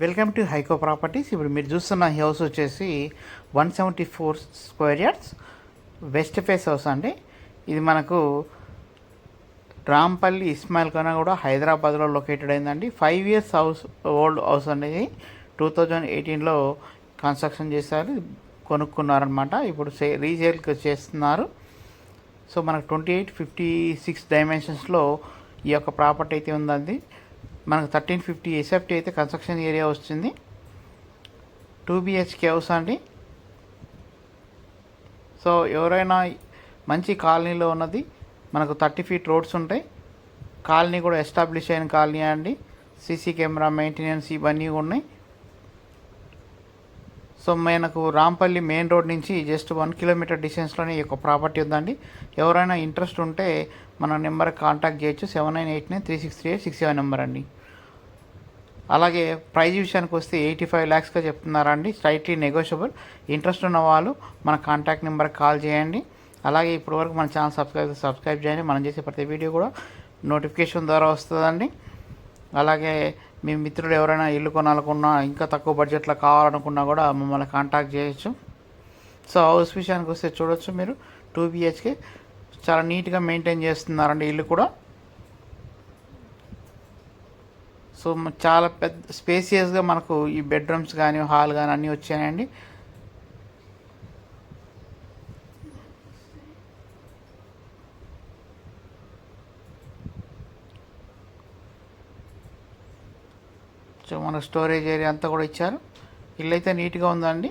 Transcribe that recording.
Welcome to హైకో properties. ఇప్పుడు మీరు చూస్తున్న ఈ హౌస్ వచ్చేసి one seventy four square yards. West face house అండి. ఇది మనకు రాంపల్లి ఇస్మాయిల్ ఖానా కూడా హైదరాబాద్లో లొకేటెడ్ అయిందండి. Five years house old house అనేది టూ థౌజండ్ ఎయిటీన్లో కన్స్ట్రక్షన్ చేశారు. కొనుక్కున్నారనమాట ఇప్పుడు సే రీసేల్కి చేస్తున్నారు. సో మనకు ట్వంటీ ఎయిట్ ఫిఫ్టీ సిక్స్ డైమెన్షన్స్లో ఈ యొక్క ప్రాపర్టీ అయితే ఉందండి. మనకు థర్టీన్ ఫిఫ్టీ ఎస్ఎఫ్టీ అయితే కన్స్ట్రక్షన్ ఏరియా వస్తుంది. టూ బిహెచ్కే హౌస్ అండి. సో ఎవరైనా మంచి కాలనీలో ఉన్నది మనకు థర్టీ ఫీట్ రోడ్స్ ఉంటాయి. కాలనీ కూడా ఎస్టాబ్లిష్ అయిన కాలనీ అండి. సీసీ కెమెరా మెయింటెనెన్స్ ఇవన్నీ ఉన్నాయి. సో మనకు రాంపల్లి మెయిన్ రోడ్ నుంచి జస్ట్ వన్ కిలోమీటర్ డిస్టెన్స్లోనే ఈ యొక్క ప్రాపర్టీ ఉందండి. ఎవరైనా ఇంట్రెస్ట్ ఉంటే మన నెంబర్ కాంటాక్ట్ చేయొచ్చు. Seven nine eight nine three six three eight six seven number అండి. అలాగే ప్రైజ్ విషయానికి వస్తే ఎయిటీ ఫైవ్ ల్యాక్స్గా చెప్తున్నారండి. Slightly negotiable. ఇంట్రెస్ట్ ఉన్న వాళ్ళు మన కాంటాక్ట్ నెంబర్ కాల్ చేయండి. అలాగే ఇప్పటివరకు మన ఛానల్ సబ్స్క్రైబ్ సబ్స్క్రైబ్ చేయండి. మనం చేసే ప్రతి వీడియో కూడా నోటిఫికేషన్ ద్వారా వస్తుందండి. అలాగే మీ మిత్రులు ఎవరైనా ఇల్లు కొనాలనుకున్నా ఇంకా తక్కువ బడ్జెట్లో కావాలనుకున్నా కూడా మమ్మల్ని కాంటాక్ట్ చేయొచ్చు. సో హౌస్ విషయానికి వస్తే చూడొచ్చు మీరు. టూ బిహెచ్కే చాలా నీట్గా మెయింటైన్ చేస్తున్నారండి ఇల్లు కూడా. సో చాలా పెద్ద స్పేసియస్గా మనకు ఈ బెడ్రూమ్స్ కానీ హాల్ కానీ అన్నీ వచ్చాయండి. సో మన స్టోరేజ్ ఏరియా అంతా కూడా ఇచ్చారు. ఇల్లు అయితే నీట్గా ఉందండి.